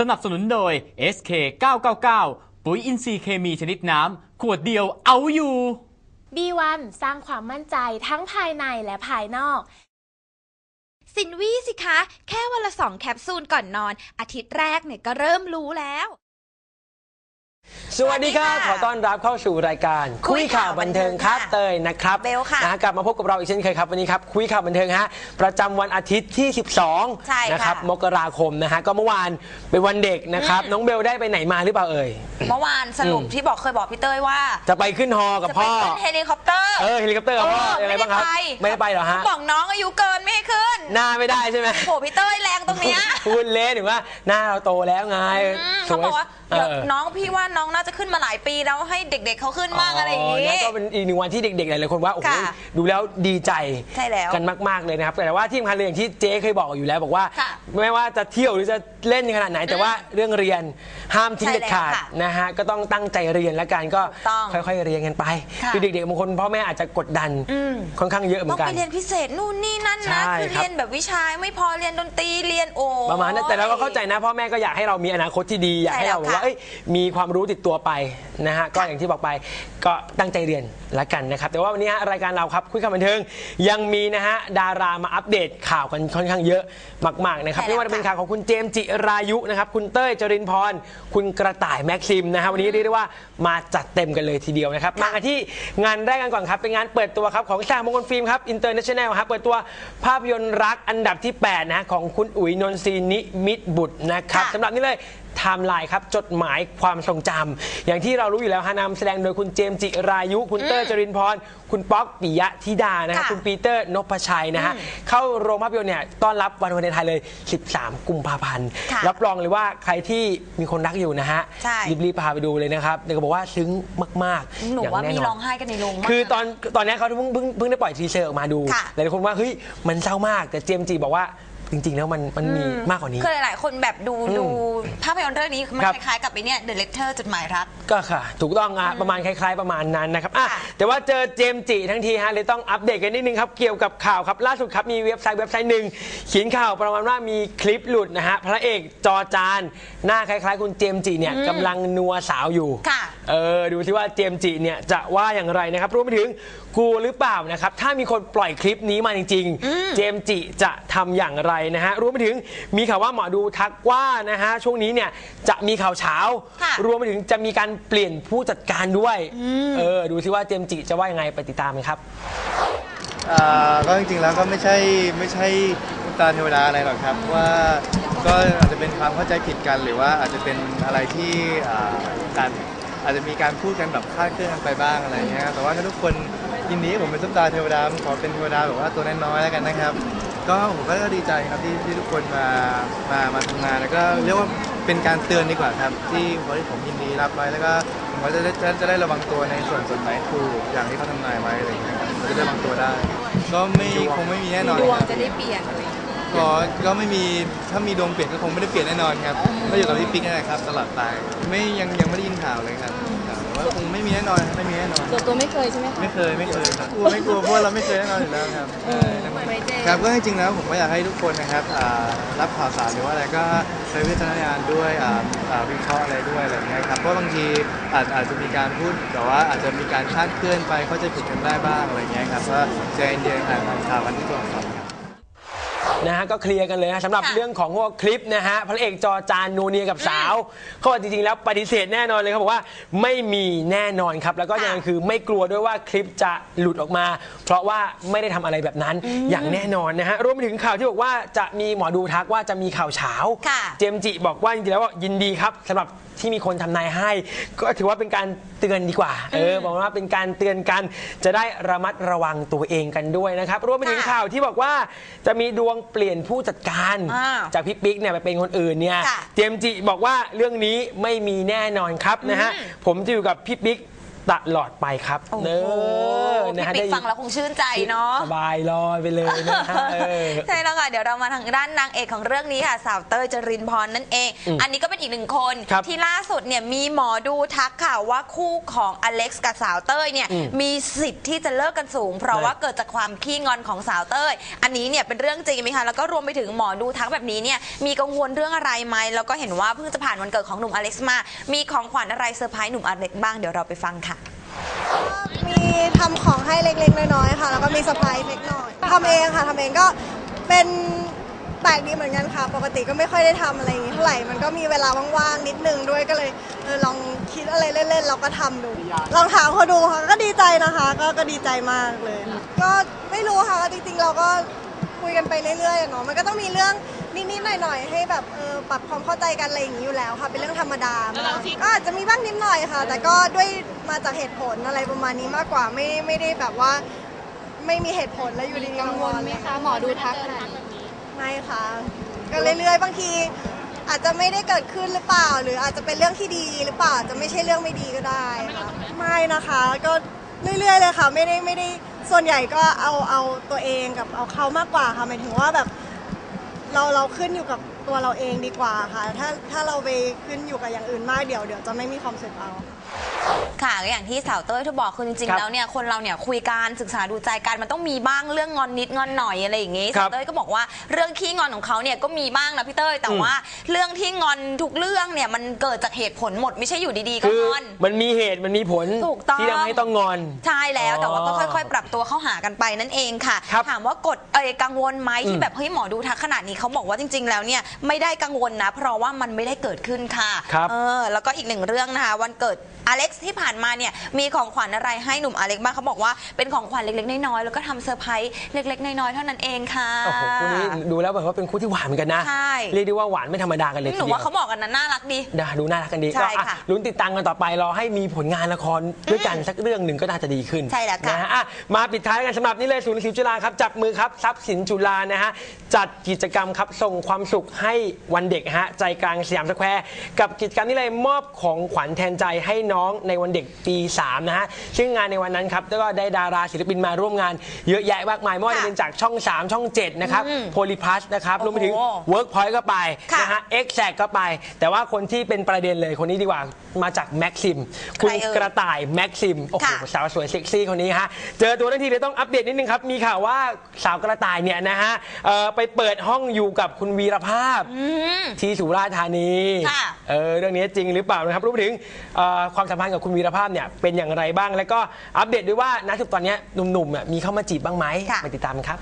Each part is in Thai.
สนับสนุนโดย SK 999 ปุ๋ยอินทรีย์เคมีชนิดน้ำ ขวดเดียวเอาอยู่ B1 สร้างความมั่นใจทั้งภายในและภายนอก สินวี่สิคะ แค่วันละสองแคปซูลก่อนนอน อาทิตย์แรกเนี่ยก็เริ่มรู้แล้ว สวัสดีครับ สวัสดีค่ะขอต้อนรับเข้าสู่รายการคุคุยยข่าข่าววบับันนเทิเทิงงค่ะครับเตยนะครับเบลค่ะนะกลับมาพบกับเราอีกเช่นเคยครับวันนี้ครับคุยข่าวบันเทิงฮะประจำวันอาทิตย์ที่12ใช่ค่ะ นะครับมกราคมนะฮะก็เมื่อวานเป็นวันเด็กนะครับ น้องเบลได้ไปไหนมาหรือเปล่าเอ่ย เมื่อวานสรุปอืมที่บอกเคยบอกพี่เต้ยว่า จะไปขึ้นฮอกับจะไปพ่อ ขึ้นเฮลิคอปเตอร์เออเฮลิคอปเตอร์กับพ่อเออยังไงบ้างครับไม่ได้ไปเหรอฮะบอกน้องอายุเกินไม่ให้ขึ้นหน้าไม่ได้ใช่ไหมโหพี่เต้ยแรงตรงเนี้ยพูดเล่นถึงว่าหน้าเราโตแล้วไงอืมสเขายบอกว่า เอเดี๋ยวอน้องพี่ว่าน้องน่าจะขึ้นมาหลายปีแล้วให้เด็ก ๆเขาขึ้นบ้างอะไรอย่างนี้นี้ ก็เป็นอีกหนึ่งวันที่เด็กๆหลายๆคนว่าโอ้โหค่ะดูแล้วดีใจใช่แล้วกันมากๆเลยนะครับแต่ว่าที่สำคัญเลยอย่างที่เจ๊เคยบอกอยู่แล้วบอกว่า ค่ะไม่ว่าจะเที่ยวหรือจะเล่นขนาดไหน แต่ว่าเรื่องเรียนห้ามทิ้งใช่เด็ดขาดแล้วค่ะนะฮะก็ต้องตั้งใจเรียนแล้วกันก็ถูกต้องค่อยๆเรียนกันไปค่ะคือเด็กๆบางคนพ่อแม่อาจจะกดดันอืม ค่อนข้างเยอะเหมืต้อองนกันไปเรียนพิเศษนู่นนี่นั่นใช่นะคือครับ เรียนแบบวิชาไม่พอเรียนดนตรีเรียนโอ้ ประมาณนั้นแต่เราก็เข้าใจนะพ่อแม่ก็อยากให้เรามีอนาคตที่ดีอยากให้เราใช่แบบแล้วว่าเอ้ยมีความรู้ติดตัวไปนะฮะก็อย่างที่บอกไปก็ตั้งใจเรียนละกันนะครับ แต่ว่าวันนี้ฮะรายการเราครับคุยข่าวบันเทิงยังมีนะฮะดารามาอัปเดตข่าวกันค่อนข้างเยอะมากๆนะครับใช่แล้วไม่ว่าจะเป็นข่าวของคุณเจมส์จิรายุนะครับคุณเต้ยจรินพร คุณกระต่ายแม็กซิมนะฮะวันนี้เรียกได้ว่ามาจัดเต็มกันเลยทีเดียวนะครับมากันที่งานแรกกันก่อนครับเป็นงานเปิดตัวครับของสามงคลฟิล์มครับอินเตอร์เนชั่นแนลครับเปิดตัวภาพยนตร์รักอันดับที่8นะฮะของคุณอุ๋ยนนทรีนิมิตรบุตรนะครับค่ะ สำหรับนี่เลย ไทม์ไลน์ครับ จดหมายความทรงจำอย่างที่เรารู้อยู่แล้วฮะนำแสดงโดยคุณเจมส์จิรายุ คุณเตอร์จรินพร คุณป๊อกปิยะธิดานะครับค่ะคุณปีเตอร์นพชัยนะฮะเข้าโรงภาพยนตร์เนี่ยต้อนรับวันวาเลนไทน์เลย 13 กุมภาพันธ์ค่ะรับรองเลยว่าใครที่มีคนรักอยู่นะฮะใช่ รีบๆพาไปดูเลยนะครับเดี๋ยวก็บอกว่าซึ้งมากๆหนูอย่งว่าแน่มีนนร้องไห้กันในโรงมาก คือตอนตอนเนี้ยเขาเพิ่งเพิ่งเพิ่งได้ปล่อยทีเซอร์ออกมาดูค่ะหลายๆคนว่าเฮ้ยมันเศร้ามากแต่เจมส์จีบอกว่า จริง ๆ แล้วมันมันมีมากกว่านี้ คือหลาย ๆ คนแบบดูอืมดูภาพยนตร์เรื่องนี้มันครับ คล้ายๆกับไอเนี่ย The Letter จดหมายรัก ก็ค่ะ ถูกต้องอะประมาณคล้าย ๆ ประมาณนั้นนะครับอะค่ะ แต่ว่าเจอเจมส์จิทั้งทีฮะเลยต้องอัปเดตกันนิดนึงครับ เกี่ยวกับข่าวครับ ล่าสุดครับมีเว็บไซต์เว็บไซต์หนึ่งเขียนข่าวประมาณว่ามีคลิปหลุดนะฮะพระเอกจอจานหน้าคล้าย ๆ คุณเจมส์จิเนี่ยกำลังนัวสาวอยู่ ค่ะ เออดูที่ว่าเจมส์จิเนี่ยจะว่าอย่างไรนะครับรวมไปถึงกลัวหรือเปล่านะครับ ถ้ามีคนปล่อยคลิปนี้มาจริง ๆ เจมส์จิจะทำอย่างไรนะฮะรวมไปถึงมีข่าวว่าหมอดูทักว่านะฮะช่วงนี้เนี่ยจะมีข่าวเช้า ค่ะ รวมไปถึงจะมีการเปลี่ยนผู้จัดการด้วยเออดูซิว่าเจมส์จิจะว่ายังไงไปติดตามกันครับ อ่าก็จริงๆแล้วก็ไม่ใช่ไม่ใช่น้ำตาเทวดาอะไรหรอกครับว่าก็อาจจะเป็นความเข้าใจผิดกัน หรือว่าอาจจะเป็นอะไรที่อ่าการอาจจะมีการพูดกันแบบคลาดเคลื่อนกันไปบ้างอะไรเงี้ยแต่ว่าถ้าทุกคน ยินดีให้ผมเป็นซุปตาเทวดาผมขอเป็นเทวดาแบบว่าตัวน้อยๆแล้วกันนะครับ ก็ผมก็ดีใจครับที่ที่ทุกคนมามามาทำงานแล้วก็เรียกว่าเป็นการเตือนดีกว่าครับ ที่คนที่ผมยินดีรับไว้แล้วก็ผมก็จะได้จะจะได้ระวังตัวในส่วนส่วนไหนถูกอย่างที่เขาทำนายไว้อะไรอย่างเงี้ยครับจะได้ระวังตัวได้ ก็ไม่คงไม่มีแน่นอนดวงครับ จะได้เปลี่ยนก็ก็ไม่มีถ้ามีดวงเปลี่ยนก็คงไม่ได้เปลี่ยนแน่นอนครับก็อยู่กับพี่ปิ๊กนี่แหละครับตลอดไปไม่ยังยังไม่ได้ยินข่าวเลยครับข่า วแต่ว่าคงไม่มีแน่นอนครับไม่มีแน่นอนตัวตัวไม่เคยใช่ไหมคะ ไม่เคยไม่เคยครับกลัวไม่กลัวเพราะว่าเราไม่เคยแน่นอนอยู่แล้วครับใช่ครับก็จริงๆแล้วผมก็อยากให้ทุกคนนะครับอ่ารับข่าวสารหรือว่าอะไรก็ใช้วิจารณญาณด้วยอ่าอ่าวิเคราะห์อะไรด้วยอะไรอย่างเงี้ยครับเพราะบางทีอาจอาจจะมีการพูดแต่ว่าอาจจะมีการคลาดเคลื่อนไปเข้าใจผิดกันได้บ้างอะไรอย่างเงี้ยครับก็ใจเย็นๆอ่านข่าวกันที่ตรวจสอบครับ นะฮะก็เคลียร์กันเลยนะสำหรับค่ะ เรื่องของพวกคลิปนะฮะพระเอกจอจานนูเนียกับสาวเขาบอกจริงๆแล้วปฏิเสธแน่นอนเลยเขาบอกว่าไม่มีแน่นอนครับ แล้วก็ยังไงคือไม่กลัวด้วยว่าคลิปจะหลุดออกมา เพราะว่าไม่ได้ทำอะไรแบบนั้นอย่างแน่นอนนะฮะรวมไปถึงข่าวที่บอกว่าจะมีหมอดูทักว่าจะมีข่าวเช้าค่ะ เจมส์จิบอกว่าจริงๆแล้วยินดีครับสำหรับ ที่มีคนทำนายให้ ก็ถือว่าเป็นการเตือนดีกว่า เออบอกว่าเป็นการเตือนกันจะได้ระมัดระวังตัวเองกันด้วยนะครับรวมไปถึงค่ะข่าวที่บอกว่าจะมีดวงเปลี่ยนผู้จัดการ อ่าจากพี่ปิ๊กเนี่ยไปเป็นคนอื่นเนี่ยค่ะ เจมส์จิบอกว่าเรื่องนี้ไม่มีแน่นอนครับนะฮะผมจะอยู่กับพี่ปิ๊ก ตลอดไปครับโอ้โหเนอพี่นะฮะปิ๊กฟังแล้วคงชื่นใจเนาะ สบายลอยไปเลยนะฮะเออ ใช่แล้วค่ะ เดี๋ยวเรามาทางด้านนางเอกของเรื่องนี้ค่ะ สาวเต้ยจรินพรนั่นเอง อืมอันนี้ก็เป็นอีกหนึ่งคน ครับที่ล่าสุดเนี่ยมีหมอดูทักค่ะว่าคู่ของอเล็กซ์กับสาวเต้ยเนี่ยอืมมีสิทธิ์ที่จะเลิกกันสูง เพราะเลยว่าเกิดจากความขี้งอนของสาวเต้ย อันนี้เนี่ยเป็นเรื่องจริงไหมคะ แล้วก็รวมไปถึงหมอดูทักแบบนี้เนี่ยมีกังวลเรื่องอะไรไหมแล้วก็เห็นว่าเพิ่งจะผ่านวันเกิดของหนุ่มอเล็กซ์มา มีของขวัญอะไรเซอร์ไพรส์หนุ่มอเล็กซ์บ้าง เดี๋ยวเราไปฟังค่ะมี ทำของให้เล็กๆ น้อยๆค่ะ แล้วก็มีเซอร์ไพรส์เล็กน้อยทำเองค่ะทำเองก็เป็นแปลกดีเหมือนกันค่ะ ปกติก็ไม่ค่อยได้ทำอะไรอย่างนี้เท่าไหร่ มันก็มีเวลาว่างๆ นิดนึงด้วยก็เลยเออลองคิดอะไรเล่นๆ เราก็ทำดู ลองถามเขาดูค่ะก็ดีใจนะคะ ก็ก็ดีใจมากเลย ก็ไม่รู้ค่ะจริงๆ เราก็คุยกันไปเรื่อยๆอะเนาะมันก็ต้องมีเรื่อง นิดๆหน่อยๆ ให้แบบเออปรับความเข้าใจกันอะไรอย่างนี้อยู่แล้วค่ะ เป็นเรื่องธรรมดามากก็อาจจะมีบ้างนิดหน่อยค่ะ แต่ก็ด้วยมาจากเหตุผลอะไรประมาณนี้มากกว่าไม่ไม่ได้แบบว่า ไม่มีเหตุผลแล้วอยู่ดีๆกังวลไหมคะหมอดูทักขนาดนี้ไม่ค่ะ ก็เรื่อยๆ บางที อาจจะไม่ได้เกิดขึ้นหรือเปล่า หรืออาจจะเป็นเรื่องที่ดีหรือเปล่าอาจจะไม่ใช่เรื่องไม่ดีก็ได้ค่ะไม่นะคะ ก็เรื่อยๆเลยค่ะ ไม่ได้ไม่ได้ส่วนใหญ่ก็เอาเอาตัวเองกับเอาเขามากกว่าค่ะหมายถึงว่าแบบ เราเราขึ้นอยู่กับตัวเราเองดีกว่าค่ะ ถ้าถ้าเราไปขึ้นอยู่กับอย่างอื่นมากเดี๋ยวเดี๋ยวจะไม่มีความสุขเอา ค่ะก็อย่างที่สาวเต้ยเธอบอกคือจริงครัๆบแล้วเนี่ยคนเราเนี่ยคุยกันศึกษาดูใจกันมันต้องมีบ้างเรื่องงอนนิดงอนหน่อยอะไรอย่างงี้ครัสาบวเต้ยก็บอกว่าเรื่องขี้งอนของเขาเนี่ยก็มีบ้างนะพี่เต้ยแต่อืม ว่าเรื่องที่งอนทุกเรื่องเนี่ยมันเกิดจากเหตุผลหมดไม่ใช่อยู่ดีๆก็คืองอน มันมีเหตุมันมีผลถูกต้อง ที่ทำให้ต้องงอน ใช่แล้วแต่ว่าก็อ๋อค่อยๆ ปรับตัวเข้าหากันไปนั่นเองค่ะ ครับถามว่ากดเอยกังวลไหมอืที่มแบบเฮ้ยหมอดูทักขนาดนี้เขาบอกว่าจริง ๆ แล้วเนี่ยไม่ได้กังวลนะ เพราะว่ามันไม่ได้เกิดขึ้นค่ะครับเออแล้วก็อีกหนึ่งเรื่องนะคะวันเกิด อเล็กซ์ที่ผ่านมาเนี่ยมีของขวัญอะไรให้หนุ่มอเล็กซ์บ้างเขาบอกว่าเป็นของขวัญเล็กๆน้อยๆแล้วก็ทำเซอร์ไพรส์เล็กๆน้อยๆเท่านั้นเองค่ะ โอ้โหคู่นี้ดูแล้วแบบว่าเป็นคู่ที่หวานเหมือนกันนะใช่ เรียกได้ว่าหวานไม่ธรรมดากันเลยหทีนูเดียว่าวเขาบอกกันนะน่ารักดี นะดูน่ารักกันดีใช่ก็อะค่ะลุ้นติดตามกันต่อไปรอให้มีผลงานละครด้วยกันสักเรื่องหนึ่งก็น่าจะดีขึ้นใช่แล้วค่ะนะฮะอะมาปิดท้ายกันสำหรับนี่เลยศูนย์ศิลป์จุฬาครับจับมือครับทรัพย์สินจุฬานะฮะจัดกิจกรรมครับส่งความสุขให้วันเด็กฮะใจกลางสยามสแควร์กับกิจกรรมนี่เลยมอบของขวัญแทนใจให้น้องในวันเด็กปี3นะฮะซึ่งงานในวันนั้นครับแล้วก็ได้ดาราศิลปินมาร่วมงานเยอะแยะมากมายไม่ว่าจะเป็นจากช่อง 3 ช่อง 7 นะครับโพลิพัสนะครับรวมไปถึงโอ้โหเวิร์กพอยต์ก็ไปค่ะนะฮะเอ็กแซกก็ไป แต่ว่าคนที่เป็นประเด็นเลยคนนี้ดีกว่ามาจากแม็กซิมคุณใครเอ่ยกระต่ายแม็กซิมโอ้โหค่ะสาวสวยเซ็กซี่คนนี้ฮะเจอตัวทันทีเลยต้องอัปเดตนิดนึงครับ มีข่าวว่าสาวกระต่ายเนี่ยนะฮะเอ่อไปเปิดห้องอยู่กับคุณวีรภาพที่สุราษฎร์ธานีค่ะเออเรื่องนี้จริงหรือเปล่านะครับรวมไปถึงเอ่อความสัมพันธ์กับคุณวีรภาพเนี่ยเป็นอย่างไรบ้าง แล้วก็อัปเดตด้วยว่าณจุดตอนเนี้ยหนุ่มๆอะมีเข้ามาจีบบ้างไหมค่ะไปติดตามกันครับ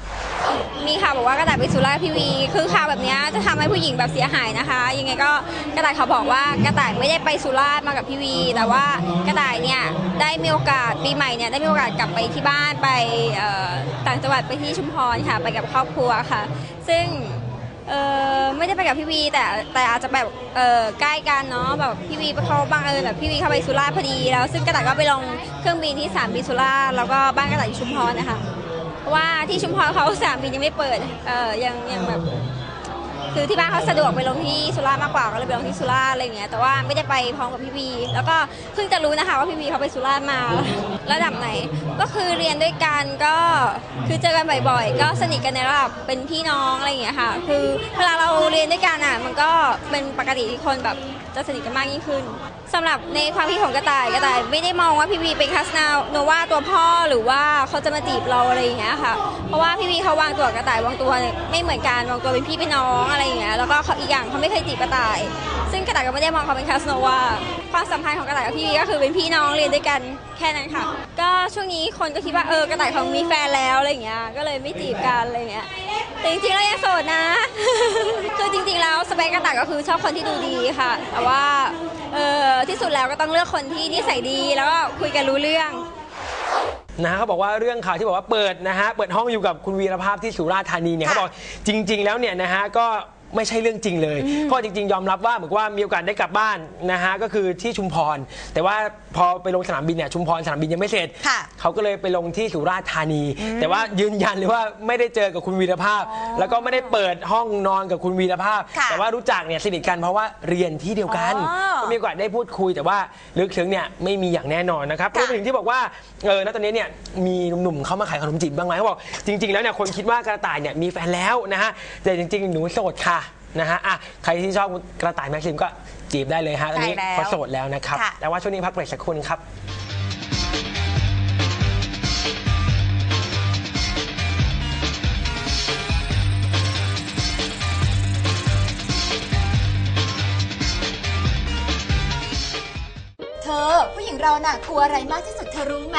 มีข่าวบอกว่ากระต่ายไปสุราษฎร์ทีวี คือข่าวแบบเนี้ยจะทำให้ผู้หญิงแบบเสียหายนะคะ ยังไงก็กระต่ายเขาบอกว่ากระต่ายไม่ได้ไปสุราษฎร์ มากับพี่วี แต่ว่ากระต่ายเนี่ยได้มีโอกาสปีใหม่เนี่ยได้มีโอกาสกลับไปที่บ้านไปต่างจังหวัดไปที่ชุมพรค่ะ ไปกับครอบครัวค่ะ ซึ่งเออไม่ได้ไปกับพี่วี แต่แต่อาจจะแบบเออใกล้กันเนาะแบบพี่วีเขาบังเอิญแบบพี่วีเข้าไปสุราษฎร์พอดีแล้ว ซึ่งกระต่ายก็ไปลงเครื่องบินที่สนามบินสุราษฎร์แล้วก็บ้านกระต่ายอยู่ชุมพรนะคะเพราะว่าที่ชุมพรเขาสนามบินยังไม่เปิดเออยังยังแบบ คือที่บ้านเขาสะดวกไปลงที่สุราษฎร์มากกว่าก็เลยไปลงที่สุราษฎร์อะไรอย่างเงี้ยแต่ว่าไม่ได้ไปพร้อมกับพี่วีแล้วก็เพิ่งจะรู้นะคะว่าพี่วีเขาไปสุราษฎร์มาระดับไหน ก็คือเรียนด้วยกันก็คือเจอกันบ่อยๆ ก็สนิทกันในระดับเป็นพี่น้องอะไรอย่างเงี้ยค่ะ คือเวลาเราเรียนด้วยกันอะมันก็เป็นปกติที่คนแบบจะสนิทกันมากยิ่งขึ้นสำหรับในความคิดของกระต่ายกระต่ายไม่ได้มองว่าพี่วีเป็นคัสนาโนว่าตัวพ่อหรือว่าเขาจะมาจีบเราอะไรอย่างเงี้ยค่ะ เพราะว่าพี่วีเขาวางตัวกับกระต่ายวางตัวไม่เหมือนกันวางตัวเป็นพี่เป็นน้องอะไรอย่างเงี้ยแล้วก็เขาอีกอย่างเขาไม่เคยจีบกระต่าย ซึ่งกระต่ายก็ไม่ได้มองเขาเป็นคัสโนวาความสัมพันธ์ของกระต่ายกับพี่ก็คือเป็นพี่น้องเรียนด้วยกันแค่นั้นค่ะ ก็ช่วงนี้คนก็คิดว่าเออกระต่ายเขามีแฟนแล้วอะไรอย่างเงี้ยก็เลยไม่จีบกันอะไรอย่างเงี้ยแต่จริงๆแล้วยังโสดนะคือจริงๆแล้วสเปคกระต่ายก็คือชอบคนที่ดูดีค่ะ แต่ว่าเออที่สุดแล้วก็ต้องเลือกคนที่นิสัยดีแล้วก็คุยกันรู้เรื่องนะเขาบอกว่าเรื่องข่าวที่บอกว่าเปิดนะฮะเปิดห้องอยู่กับคุณวีรภาพที่สุราษฎร์ธานีเนี่ยเขาบอกจริง ๆ แล้วเนี่ยนะฮะก็ ไม่ใช่เรื่องจริงเลยเพราะจริง ๆ ยอมรับว่าเหมือนว่ามีโอกาสได้กลับบ้านนะฮะก็คือที่ชุมพร แต่ว่าพอไปลงสนามบินเนี่ยชุมพรสนามบินยังไม่เสร็จ ค่ะเขาก็เลยไปลงที่สุราษฎร์ธานี แต่ว่ายืนยันเลยว่าไม่ได้เจอกับคุณวีรภาพ แล้วก็ไม่ได้เปิดห้องนอนกับคุณวีรภาพ ค่ะแต่ว่ารู้จักเนี่ยสนิทกันเพราะว่าเรียนที่เดียวกันอ๋อมีโอกาสได้พูดคุยแต่ว่าลึกซึ้งเนี่ยไม่มีอย่างแน่นอนนะครับรวมไปถึงที่บอกว่าเออณตอนนี้เนี่ยมีหนุ่มๆเข้ามาขายขนมจีบบ้างไหมเขาบอกจริง ๆ แล้วเนี่ยคนคิดว่ากระต่ายเนี่ยมีแฟนแล้วนะฮะแต่จริง ๆ หนูโสดค่ะ นะฮะอะใครที่ชอบกระต่ายแม็กซิมก็จีบได้เลยฮะตอนนี้ใช่แล้วเขาโสดแล้วนะครับ ค่ะ แต่ว่าช่วงนี้พักเบรกสักครู่นึงครับ เธอผู้หญิงเราน่ะกลัวอะไรมากที่สุดเธอรู้ไหม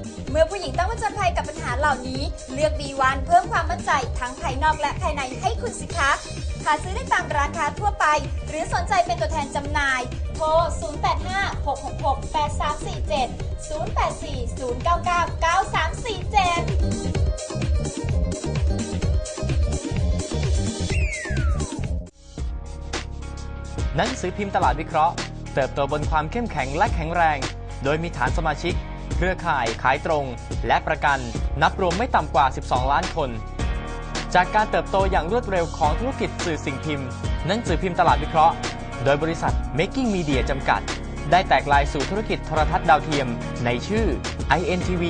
เมื่อผู้หญิงต้องผจญภัยกับปัญหาเหล่านี้ เลือก B1 เพิ่มความมั่นใจทั้งภายนอกและภายในให้คุณสิคะหาซื้อได้ตามร้านค้าทั่วไป หรือสนใจเป็นตัวแทนจำหน่าย โทร 0856668347 0840999347หนังสือพิมพ์ตลาดวิเคราะห์ เติบโตบนความเข้มแข็งและแข็งแรง โดยมีฐานสมาชิก เครือข่ายขายตรง และประกันนับรวมไม่ต่ำกว่า 12 ล้านคน จากการเติบโตอย่างรวดเร็วของธุรกิจสื่อสิ่งพิมพ์หนังสือพิมพ์ตลาดวิเคราะห์ โดยบริษัท Making Media จำกัด ได้แตกลายสู่ธุรกิจโทรทัศน์ดาวเทียมในชื่อ INTV